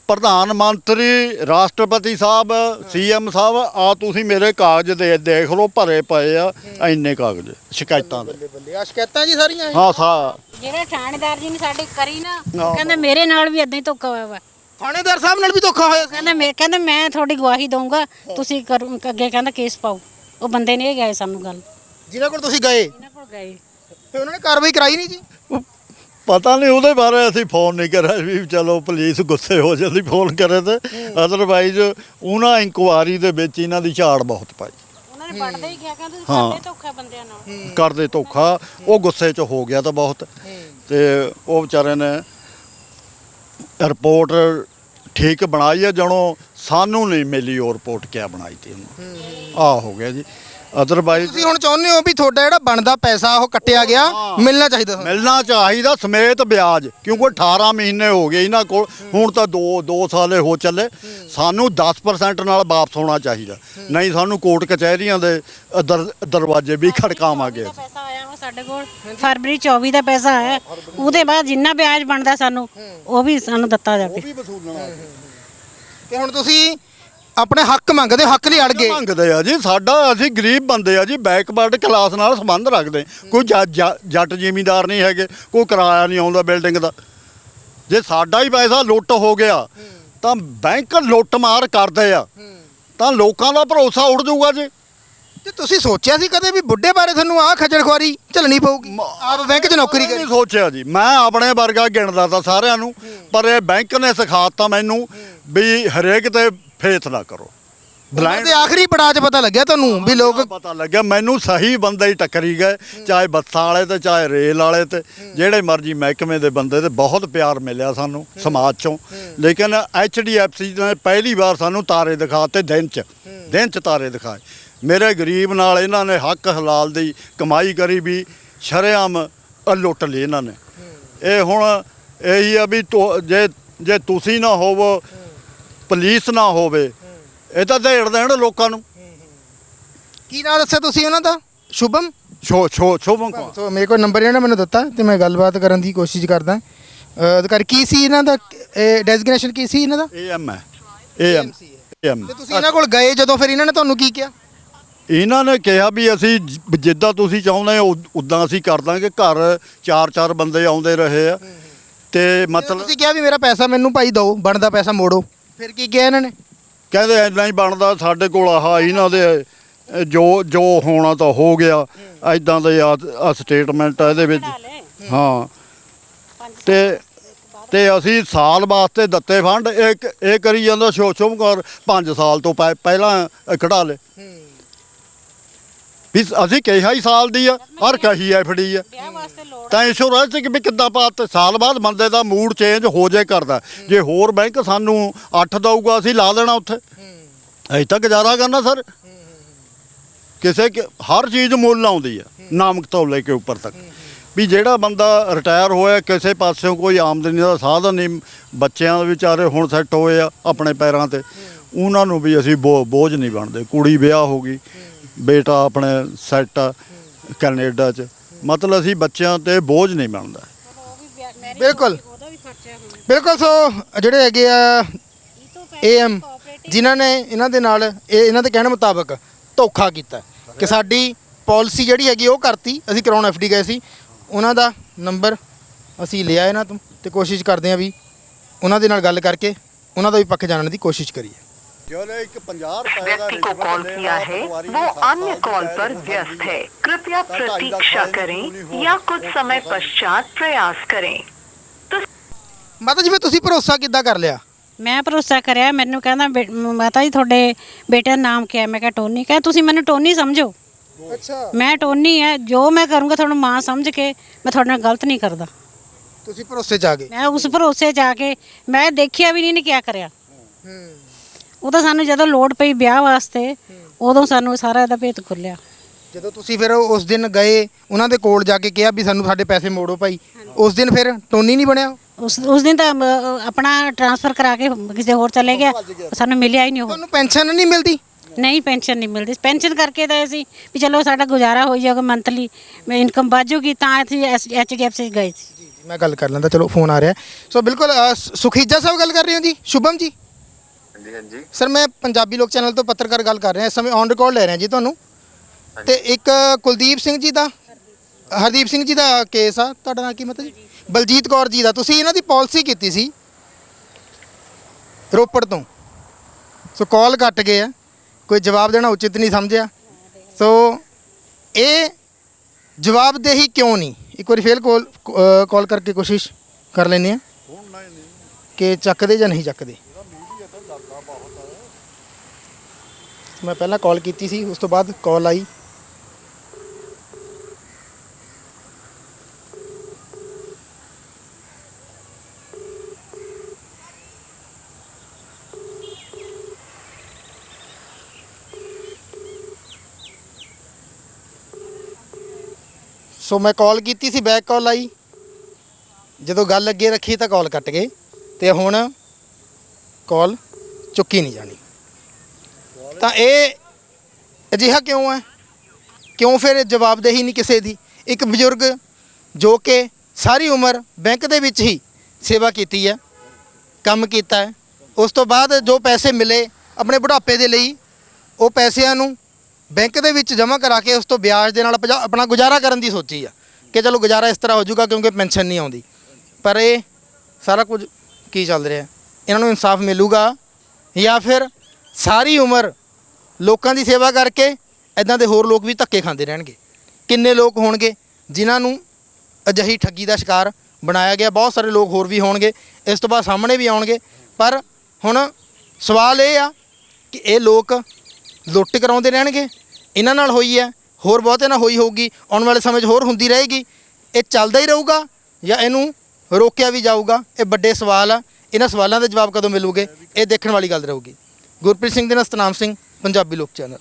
ਪ੍ਰਧਾਨ ਮੰਤਰੀ ਰਾਸ਼ਟਰਪਤੀ ਸਾਹਿਬ ਸੀਐਮ ਸਾਹਿਬ ਆ ਤੁਸੀਂ ਮੇਰੇ ਕਾਗਜ਼ ਦੇ ਦੇਖ ਲਓ ਭਰੇ ਪਏ ਆ ਇੰਨੇ ਕਾਗਜ਼ ਸ਼ਿਕਾਇਤਾਂ ਦੇ। ਬੱਲੇ ਆ ਸ਼ਿਕਾਇਤਾਂ ਜੀ ਸਾਰੀਆਂ ਹਾਂ ਸਾ ਜਿਹੜਾ ਥਾਣੇਦਾਰ ਜੀ ਨੇ ਸਾਡੀ ਕਰੀ ਨਾ ਕਹਿੰਦੇ ਮੇਰੇ ਨਾਲ ਵੀ ਇਦਾਂ ਹੀ ਧੋਖਾ ਹੋਇਆ ਵਾ। ਥਾਣੇਦਾਰ ਸਾਹਿਬ ਨਾਲ ਵੀ ਧੋਖਾ ਹੋਇਆ ਕਹਿੰਦਾ ਮੈਂ ਕਹਿੰਦਾ ਮੈਂ ਤੁਹਾਡੀ ਗਵਾਹੀ ਦਊਂਗਾ ਤੁਸੀਂ ਅੱਗੇ ਕਹਿੰਦਾ ਕੇਸ ਪਾਓ। ਉਹ ਬੰਦੇ ਨੇ ਇਹ ਗਏ ਸਾਨੂੰ ਗੱਲ। ਜਿਨ੍ਹਾਂ ਕੋਲ ਤੁਸੀਂ ਗਏ? ਇਹਨਾਂ ਕੋਲ ਗਏ। ਤੇ ਉਹਨਾਂ ਨੇ ਕਾਰਵਾਈ ਕਰਾਈ ਨਹੀਂ ਜੀ? ਪਤਾ ਨਹੀਂ ਉਹਦੇ ਬਾਰੇ ਅਸੀਂ ਫੋਨ ਨਹੀਂ ਕਰਿਆ ਵੀ ਚਲੋ ਪੁਲਿਸ ਗੁੱਸੇ ਹੋ ਜਾਂਦੀ ਫੋਨ ਕਰੇ ਤੇ। ਅਦਰਵਾਈਜ਼ ਉਹਨਾਂ ਇਨਕੁਆਰੀ ਦੇ ਵਿੱਚ ਇਹਨਾਂ ਦੀ ਝਾੜ ਬਹੁਤ ਪਾਈ। ਉਹਨਾਂ ਨੇ ਪੜਦੇ ਹੀ ਕਿਹਾ ਕਹਿੰਦੇ ਤੁਸੀਂ ਹਾਂ। ਕਰਦੇ ਧੋਖਾ ਬੰਦਿਆਂ ਨਾਲ। ਕਰਦੇ ਧੋਖਾ ਉਹ ਗੁੱਸੇ 'ਚ ਹੋ ਗਿਆ ਤਾਂ ਬਹੁਤ। ਤੇ ਉਹ ਵਿਚਾਰੇ ਨੇ ਰਿਪੋਰਟ ਠੀਕ ਬਣਾਈ ਹੈ ਜਣੋ ਸਾਨੂੰ ਨਹੀਂ ਮਿਲੀ ਉਹ ਰਿਪੋਰਟ ਕਿਆ ਬਣਾਈ ਤੀ ਉਹਨੂੰ। ਆ ਹੋ ਗਿਆ ਜੀ। ਅਦਰਵਾਈਜ਼ ਤੁਸੀਂ ਹੁਣ ਚਾਹੁੰਦੇ ਹੋ ਵੀ ਤੁਹਾਡਾ ਜਿਹੜਾ ਬਣਦਾ ਪੈਸਾ ਉਹ ਕੱਟਿਆ ਗਿਆ ਮਿਲਣਾ ਚਾਹੀਦਾ ਤੁਹਾਨੂੰ। ਮਿਲਣਾ ਚਾਹੀਦਾ ਸਮੇਤ ਵਿਆਜ ਕਿਉਂਕਿ 18 ਮਹੀਨੇ ਹੋ ਗਏ ਇਹਨਾਂ ਕੋਲ ਹੁਣ ਤਾਂ 2 2 ਸਾਲੇ ਹੋ ਚੱਲੇ। ਸਾਨੂੰ 10% ਨਾਲ ਵਾਪਸ ਹੋਣਾ ਚਾਹੀਦਾ। ਨਹੀਂ ਸਾਨੂੰ ਕੋਰਟ ਕਚਹਿਰੀਆਂ ਦੇ ਦਰ- ਦਰਵਾਜ਼ੇ ਵੀ ਖੜਕਾਵਾਂਗੇ। ਦਾ ਪੈਸਾ ਆਇਆ ਵਾ ਸਾਡੇ ਕੋਲ। ਫਰਵਰੀ 24 ਦਾ ਪੈਸਾ ਆਇਆ। ਉਹਦੇ ਬਾਅਦ ਜਿੰਨਾ ਵਿਆਜ ਬਣਦਾ ਸਾਨੂੰ ਉਹ ਵੀ ਸਾਨੂੰ ਦਿੱਤਾ ਜਾਵੇ ਵੀ ਵਸੂਲਣਾ ਤੇ ਹੁਣ ਤੁਸੀਂ ਆਪਣੇ ਹੱਕ ਮੰਗਦੇ ਹੋ, ਹੱਕ ਲਈ ਅੜ ਗਏ। ਮੰਗਦੇ ਆ ਜੀ ਸਾਡਾ ਅਸੀਂ ਗਰੀਬ ਬੰਦੇ ਆ ਜੀ ਬੈਕਵਰਡ ਕਲਾਸ ਨਾਲ ਸੰਬੰਧ ਰੱਖਦੇ। ਕੋਈ ਜੱਟ- ਜੱਟ ਜੱਟ ਜ਼ਿਮੀਂਦਾਰ ਨਹੀਂ ਹੈਗੇ ਕੋਈ ਕਿਰਾਇਆ ਨਹੀਂ ਆਉਂਦਾ ਬਿਲਡਿੰਗ ਦਾ। ਜੇ ਸਾਡਾ ਹੀ ਪੈਸਾ ਲੁੱਟ ਹੋ ਗਿਆ ਤਾਂ ਬੈਂਕ ਲੁੱਟ ਮਾਰ ਕਰਦੇ ਆ। ਤਾਂ ਲੋਕਾਂ ਦਾ ਭਰੋਸਾ ਉੱਡ ਜਾਊਗਾ ਜੀ। ਤੇ ਤੁਸੀਂ ਸੋਚਿਆ ਸੀ ਕਦੇ ਵੀ ਬੁੱਢੇ ਬਾਰੇ ਤੁਹਾਨੂੰ ਆਹ ਖੱਜਲ ਖੁਆਰੀ ਝੱਲਣੀ ਪਊਗੀ? ਆਪ ਬੈਂਕ 'ਚ ਨੌਕਰੀ ਨਹੀਂ ਕਰੀ। ਸੋਚਿਆ ਜੀ। ਮੈਂ ਆਪਣੇ ਵਰਗਾ ਗਿਣਦਾ ਤਾਂ ਸਾਰਿਆਂ ਨੂੰ ਪਰ ਇਹ ਬੈਂਕ ਨੇ ਸਿਖਾਤਾ ਮੈਨੂੰ ਵੀ ਹਰੇਕ ਤੇ ਫੇਥ ਨਾ ਕਰੋ। ਉਮਰ ਦੇ ਆਖਰੀ ਪੜਾਅ 'ਚ ਪਤਾ ਲੱਗਿਆ ਤੁਹਾਨੂੰ ਵੀ ਲੋਕ ਪਤਾ ਲੱਗਿਆ ਮੈਨੂੰ ਸਹੀ ਬੰਦਾ ਹੀ ਟੱਕਰੀ ਗਏ ਚਾਹੇ ਬੱਸਾਂ ਵਾਲੇ ਤੇ ਚਾਹੇ ਰੇਲ ਵਾਲੇ ਤੇ। ਜਿਹੜੇ ਮਰਜ਼ੀ ਮਹਿਕਮੇ ਦੇ ਬੰਦੇ ਤੇ ਬਹੁਤ ਪਿਆਰ ਮਿਲਿਆ ਸਾਨੂੰ ਸਮਾਜ ਚੋਂ। ਲੇਕਿਨ ਐਚਡੀਐਫਸੀ ਨੇ ਪਹਿਲੀ ਵਾਰ ਸਾਨੂੰ ਤਾਰੇ ਦਿਖਾਤੇ ਦਿਨ ਚ ਦਿਨ ਚ ਤਾਰੇ ਦਿਖਾਏ। ਮੇਰੇ ਗਰੀਬ ਨਾਲ ਇਹਨਾਂ ਨੇ ਹੱਕ ਹਲਾਲ ਦੀ ਕਮਾਈ ਕਰੀ ਵੀ ਸ਼ਰੇਆਮ ਲੁੱਟ ਲਈ ਇਹਨਾਂ ਨੇ। ਇਹ ਹੁਣ ਇਹੀ ਆ ਵੀ ਤੁ- ਜੇ ਜੇ ਤੁਸੀਂ ਨਾ ਹੋਵੋ ਪੁਲਿਸ ਨਾ ਹੋਵੇ ਇਹ ਤਾਂ ਢੇੜ ਦੇਣ ਲੋਕਾਂ ਨੂੰ। ਕੀ ਨਾਮ ਦੱਸਿਆ ਤੁਸੀਂ ਉਹਨਾਂ ਦਾ? ਸ਼ੁਭਮ? ਛੋ ਛੋ ਛੋਭੰ ਕੁਮਾਰ ਸੋ ਮੇਰੇ ਕੋਲ ਨੰਬਰ ਇਹਨਾਂ ਨੇ ਮੈਨੂੰ ਦਿੱਤਾ ਤੇ ਮੈਂ ਗੱਲਬਾਤ ਕਰਨ ਦੀ ਕੋਸ਼ਿਸ਼ ਕਰਦਾ। ਅਹ ਅਧਿਕਾਰੀ ਕੀ ਸੀ ਇਹਨਾਂ ਦਾ? ਡੈਜ਼ਿਗਨੇਸ਼ਨ ਕੀ ਸੀ ਇਹਨਾਂ ਦਾ? ਏਐਮ ਹੈ। ਏਐਮ ਏਐਮ ਤੇ ਤੁਸੀਂ ਇਹਨਾਂ ਕੋਲ ਗਏ ਜਦੋਂ ਫਿਰ ਇਹਨਾਂ ਨੇ ਤੁਹਾਨੂੰ ਕੀ ਕਿਹਾ? ਇਹਨਾਂ ਨੇ ਕਿਹਾ ਵੀ ਅਸੀਂ ਜ- ਜਿੱਦਾਂ ਤੁਸੀਂ ਚਾਹੁੰਦੇ ਹੋ ਉਦਾਂ ਅਸੀਂ ਕਰ ਦਾਂਗੇ। ਘਰ ਚਾਰ ਚਾਰ ਬੰਦੇ ਆਉਂਦੇ ਰਹੇ ਆ। ਤੇ ਮਤਲਬ ਮਤਲਬ ਤੁਸੀਂ ਕਿਹਾ ਵੀ ਮੇਰਾ ਪੈਸਾ ਮੈਨੂੰ ਭਾਈ ਦਿਓ ਬਣਦਾ ਪੈਸਾ ਮੋੜੋ ਫਿਰ ਕੀ ਕਿਹਾ ਇਹਨਾਂ ਨੇ? ਕਹਿੰਦੇ ਐਦਾਂ ਹੀ ਬਣਦਾ ਸਾਡੇ ਕੋਲ ਆਹ ਇਹਨਾਂ ਦੇ ਜੋ ਜੋ ਹੋਣਾ ਤਾਂ ਹੋ ਗਿਆ। ਐਦਾਂ ਦੇ ਆ ਸਟੇਟਮੈਂਟ ਆ ਇਹਦੇ ਵਿੱਚ। ਹਾਂ। ਤੇ ਤੇ ਅਸੀਂ ਸਾਲ ਵਾਸਤੇ ਦਿੱਤੇ ਫੰਡ। ਇਹ ਇਹ ਕਰੀ ਜਾਂਦਾ ਸ਼ੋ ਸ਼ੁਭਕਰ 5 ਸਾਲ ਤੋਂ ਪਹਿ- ਪਹਿਲਾਂ ਕਢਾ ਲੇ ਵੀ ਅਸੀਂ ਕਿਹਾ ਹੀ ਸਾਲ ਦੀ ਆ ਔਰ ਕਹੀ ਐਫਡੀ ਆ। ਤਾਂ ਇੰਸ਼ੋਰੈਂਸ ਕਿ ਵੀ ਕਿੱਦਾਂ ਪਾਤੇ ਸਾਲ ਬਾਅਦ ਬੰਦੇ ਦਾ ਮੂਡ ਚੇਂਜ ਹੋ ਜੇ ਕਰਦਾ ਜੇ ਹੋਰ ਬੈਂਕ ਸਾਨੂੰ 8 ਦਊਗਾ ਅਸੀਂ ਲਾ ਲੈਣਾ ਉੱਥੇ। ਅਜੇ ਤੱਕ ਗੁਜ਼ਾਰਾ ਕਰਨਾ ਸਰ। ਕਿਸੇ ਹਰ ਚੀਜ਼ ਮੁੱਲ ਆਉਂਦੀ ਆ ਨਾਮਕ ਤੌਲੇ ਕੇ ਉੱਪਰ ਤੱਕ। ਵੀ ਜਿਹੜਾ ਬੰਦਾ ਰਿਟਾਇਰ ਹੋਇਆ ਕਿਸੇ ਪਾਸਿਓਂ ਕੋਈ ਆਮਦਨੀ ਦਾ ਸਾਧਨ ਨਹੀਂ ਬੱਚਿਆਂ ਦੇ ਵਿਚਾਰੇ ਹੁਣ ਸੈੱਟ ਹੋਏ ਆ ਆਪਣੇ ਪੈਰਾਂ ਤੇ। ਉਹਨਾਂ ਨੂੰ ਵੀ ਅਸੀਂ ਬੋਝ ਨਹੀਂ ਬਣਦੇ। ਕੁੜੀ ਵਿਆਹ ਹੋ ਗਈ। ਬੇਟਾ ਆਪਣੇ ਸੈੱਟ ਆ, ਕੈਨੇਡਾ 'ਚ। ਮਤਲਬ ਅਸੀਂ ਬੱਚਿਆਂ ਤੇ ਬੋਝ ਨਹੀਂ ਬਣਦਾ। ਬਿਲਕੁਲ। ਬਿਲਕੁਲ, ਸੋ ਜਿਹੜੇ ਹੈਗੇ ਆ ਇਹ ਤੋਂ ਪਹਿਲਾਂ ਏਐਮ ਜਿਨ੍ਹਾਂ ਨੇ ਇਹਨਾਂ ਦੇ ਨਾਲ, ਇਹ ਇਹਨਾਂ ਦੇ ਕਹਿਣ ਮੁਤਾਬਕ ਧੋਖਾ ਕੀਤਾ। ਕਿ ਸਾਡੀ ਪਾਲਿਸੀ ਜਿਹੜੀ ਹੈਗੀ ਉਹ ਕਰਤੀ। ਅਸੀਂ ਕਰਾਉਣ ਐਫਡੀ ਗਏ ਸੀ। ਉਹਨਾਂ ਦਾ ਨੰਬਰ ਅਸੀਂ ਲਿਆ ਇਹਨਾਂ ਤੋਂ ਤੇ ਕੋਸ਼ਿਸ਼ ਕਰਦੇ ਹਾਂ ਵੀ ਉਹਨਾਂ ਦੇ ਨਾਲ ਗੱਲ ਕਰਕੇ ਉਹਨਾਂ ਦਾ ਵੀ ਪੱਖ ਜਾਣਨ ਦੀ ਕੋਸ਼ਿਸ਼ ਕਰੀਏ। व्यक्ति को कॉल किया है वो अन्य कॉल पर व्यस्त है कृपया प्रतीक्षा करें या कुछ समय पश्चात प्रयास करें तो ਮਾਤਾ ਜੀ ਫਿਰ ਤੁਸੀਂ ਭਰੋਸਾ ਕਿੱਦਾਂ ਕਰ ਲਿਆ ਮੈਂ ਭਰੋਸਾ ਕਰਿਆ ਮੈਨੂੰ ਕਹਿੰਦਾ ਬੇ- ਮਾਤਾ ਜੀ ਤੁਹਾਡੇ ਬੇਟੇ ਦਾ ਨਾਮ ਕੀ ਹੈ ਮੈਂ ਕਿਹਾ ਟੋਨੀ ਕਹਿੰਦਾ ਤੁਸੀਂ ਮੈਨੂੰ ਟੋਨੀ ਸਮਝੋ ਅੱਛਾ ਮੈਂ ਟੋਨੀ ਹੈ ਜੋ ਮੈਂ ਕਰੂੰਗਾ ਤੁਹਾਨੂੰ ਮਾਂ ਸਮਝ ਕੇ ਮੈਂ ਤੁਹਾਡੇ ਨਾਲ ਗਲਤ ਨਹੀਂ ਕਰਦਾ ਤੁਸੀਂ ਭਰੋਸੇ ਚ ਆ ਗਏ ਮੈਂ ਉਸ ਭਰੋਸੇ ਜਾ ਕੇ ਮੈਂ ਦੇਖਿਆ ਵੀ ਨਹੀਂ ਨੇ ਕਿਆ ਕਰਿਆ ਉਹ ਤਾਂ ਸਾਨੂੰ ਜਦੋਂ ਲੋੜ ਪਈ ਵਿਆਹ ਵਾਸਤੇ ਉਦੋਂ ਸਾਨੂੰ ਸਾਰਾ ਇਹਦਾ ਭੇਤ ਖੁੱਲਿਆ ਜਦੋਂ ਤੁਸੀਂ ਫਿਰ ਉਸ ਦਿਨ ਗਏ ਉਹਨਾਂ ਦੇ ਕੋਲ ਜਾ ਕੇ ਕਿਹਾ ਵੀ ਸਾਨੂੰ ਸਾਡੇ ਪੈਸੇ ਮੋੜੋ ਭਾਈ। ਉਸ ਦਿਨ ਫਿਰ ਟੋਨੀ ਨਹੀਂ ਬਣਿਆ? ਉਸ ਉਸ ਦਿਨ ਤਾਂ ਆਪਣਾ ਟ੍ਰਾਂਸਫਰ ਕਰਾ ਕੇ ਕਿਸੇ ਹੋਰ ਚਲੇ ਗਿਆ। ਸਾਨੂੰ ਮਿਲਿਆ ਹੀ ਨਹੀਂ ਉਹ। ਤੁਹਾਨੂੰ ਪੈਨਸ਼ਨ ਨਹੀਂ ਮਿਲਦੀ? ਨਹੀਂ ਪੈਨਸ਼ਨ ਨਹੀਂ ਮਿਲਦੀ। ਪੈਨਸ਼ਨ ਕਰਕੇ ਤਾਂ ਅਸੀਂ ਵੀ ਚਲੋ ਸਾਡਾ ਗੁਜ਼ਾਰਾ ਹੋ ਜਾਊਗਾ ਮੰਥਲੀ ਮੈਂ ਇਨਕਮ ਬਾਜੂਗੀ ਤਾਂ ਅਸੀਂ ਐਚਡੀਐਫਸੀ ਗਏ ਸੀ। ਜੀ ਜੀ ਮੈਂ ਗੱਲ ਕਰ ਲੈਂਦਾ ਚਲੋ ਫੋਨ ਆ ਰਿਹਾ। ਸੋ ਬਿਲਕੁਲ ਅ, ਸ- ਸੁਖੀਜਾ ਸਾਹਿਬ ਗੱਲ ਕਰ ਰਹੇ ਹੋ ਜੀ? ਸ਼ੁਭਮ ਜੀ? ਹਾਂਜੀ ਹਾਂਜੀ। ਸਰ ਮੈਂ ਪੰਜਾਬੀ ਲੋਕ ਚੈਨਲ ਤੋਂ ਪੱਤਰਕਾਰ ਗੱਲ ਕਰ ਰਿਹਾ ਇਸ ਸਮੇਂ ਔਨ ਰਿਕਾਰਡ ਲੈ ਰਿਹਾ ਜੀ ਤੁਹਾਨੂੰ। ਤੇ ਇੱਕ ਕੁਲਦੀਪ ਸਿੰਘ ਜੀ ਦਾ ਹਰਦੀਪ ਸਿੰਘ ਜੀ ਦਾ ਕੇਸ ਆ ਤੁਹਾਡਾ ਨਾਂ ਕੀ ਮਤਲਬ ਜੀ? ਬਲਜੀਤ। ਕੌਰ ਜੀ ਦਾ। ਤੁਸੀਂ ਇਹਨਾਂ ਦੀ ਪਾਲਿਸੀ ਕੀਤੀ ਸੀ ਰੋਪੜ ਤੋਂ। ਸੋ ਕਾਲ ਕੱਟ ਗਏ ਆ ਕੋਈ ਜਵਾਬ ਦੇਣਾ ਉਚਿਤ ਨਹੀਂ ਸਮਝਿਆ। ਸੋ ਇਹ ਜਵਾਬਦੇਹੀ ਕਿਉਂ ਨਹੀਂ? ਇੱਕ ਵਾਰੀ ਫੇਰ ਕਾਲ ਕਾਲ ਕਰਕੇ ਕੋਸ਼ਿਸ਼ ਕਰ ਲੈਂਦੇ ਆ। ਕਿ ਚੱਕਦੇ ਜਾਂ ਨਹੀਂ ਚੱਕਦੇ? ਮੈਂ ਪਹਿਲਾਂ ਕਾਲ ਕੀਤੀ ਸੀ, ਉਸ ਤੋਂ ਬਾਅਦ ਕਾਲ ਆਈ। ਸੋ ਮੈਂ ਕਾਲ ਕੀਤੀ ਸੀ ਬੈਕ ਕਾਲ ਆਈ। ਜਦੋਂ ਗੱਲ ਅੱਗੇ ਰੱਖੀ ਤਾਂ ਕਾਲ ਕੱਟ ਗਏ। ਤੇ ਹੁਣ ਕਾਲ ਚੁੱਕੀ ਨਹੀਂ ਜਾਣੀ। ਤਾਂ ਇਹ ਅਜਿਹਾ ਕਿਉਂ ਹੈ? ਕਿਉਂ ਫਿਰ ਜਵਾਬਦੇਹੀ ਨਹੀਂ ਕਿਸੇ ਦੀ? ਇੱਕ ਬਜ਼ੁਰਗ ਜੋ ਕਿ ਸਾਰੀ ਉਮਰ ਬੈਂਕ ਦੇ ਵਿੱਚ ਹੀ ਸੇਵਾ ਕੀਤੀ ਹੈ, ਕੰਮ ਕੀਤਾ ਹੈ, ਉਸ ਤੋਂ ਬਾਅਦ ਜੋ ਪੈਸੇ ਮਿਲੇ ਆਪਣੇ ਬੁਢਾਪੇ ਦੇ ਲਈ, ਉਹ ਪੈਸਿਆਂ ਨੂੰ ਬੈਂਕ ਦੇ ਵਿੱਚ ਜਮ੍ਹਾਂ ਕਰਾ ਕੇ ਉਸ ਤੋਂ ਵਿਆਜ ਦੇ ਨਾਲ ਪਜਾ- ਆਪਣਾ ਗੁਜ਼ਾਰਾ ਕਰਨ ਦੀ ਸੋਚੀ ਆ ਕਿ ਚਲੋ ਗੁਜ਼ਾਰਾ ਇਸ ਤਰ੍ਹਾਂ ਹੋ ਜਾਊਗਾ ਕਿਉਂਕਿ ਪੈਨਸ਼ਨ ਨਹੀਂ ਆਉਂਦੀ। ਪਰ ਇਹ ਸਾਰਾ ਕੁਝ ਕੀ ਚੱਲ ਰਿਹਾ? ਇਹਨਾਂ ਨੂੰ ਇਨਸਾਫ ਮਿਲੂਗਾ ਜਾਂ ਫਿਰ ਸਾਰੀ ਉਮਰ ਲੋਕਾਂ ਦੀ ਸੇਵਾ ਕਰਕੇ ਇਦਾਂ ਦੇ ਹੋਰ ਲੋਕ ਵੀ ਧੱਕੇ ਖਾਂਦੇ ਰਹਿਣਗੇ। ਕਿੰਨੇ ਲੋਕ ਹੋਣਗੇ ਜਿਨ੍ਹਾਂ ਨੂੰ ਅਜਿਹੀ ਠੱਗੀ ਦਾ ਸ਼ਿਕਾਰ ਬਣਾਇਆ ਗਿਆ? ਬਹੁਤ ਸਾਰੇ ਲੋਕ ਹੋਰ ਵੀ ਹੋਣਗੇ, ਇਸ ਤੋਂ ਬਾਅਦ ਸਾਹਮਣੇ ਵੀ ਆਉਣਗੇ। ਪਰ ਹੁਣ ਸਵਾਲ ਇਹ ਆ ਕਿ ਇਹ ਲੋਕ ਲੁੱਟ ਕਰਾਉਂਦੇ ਰਹਿਣਗੇ? ਇਹਨਾਂ ਨਾਲ ਹੋਈ ਹੈ, ਹੋਰ ਬਹੁਤੇ ਨਾਲ ਹੋਈ ਹੋਊਗੀ, ਆਉਣ ਵਾਲੇ ਸਮੇਂ 'ਚ ਹੋਰ ਹੁੰਦੀ ਰਹੇਗੀ। ਇਹ ਚੱਲਦਾ ਹੀ ਰਹੂਗਾ ਜਾਂ ਇਹਨੂੰ ਰੋਕਿਆ ਵੀ ਜਾਊਗਾ? ਇਹ ਵੱਡੇ ਸਵਾਲ ਆ। ਇਹਨਾਂ ਸਵਾਲਾਂ ਦੇ ਜਵਾਬ ਕਦੋਂ ਮਿਲੂਗੇ? ਇਹ ਦੇਖਣ ਵਾਲੀ ਗੱਲ ਰਹੂਗੀ। ਗੁਰਪ੍ਰੀਤ ਸਿੰਘ ਦੇ ਨਾਲ ਸਤਨਾਮ ਸਿੰਘ ਪੰਜਾਬੀ ਲੋਕ ਚੈਨਲ।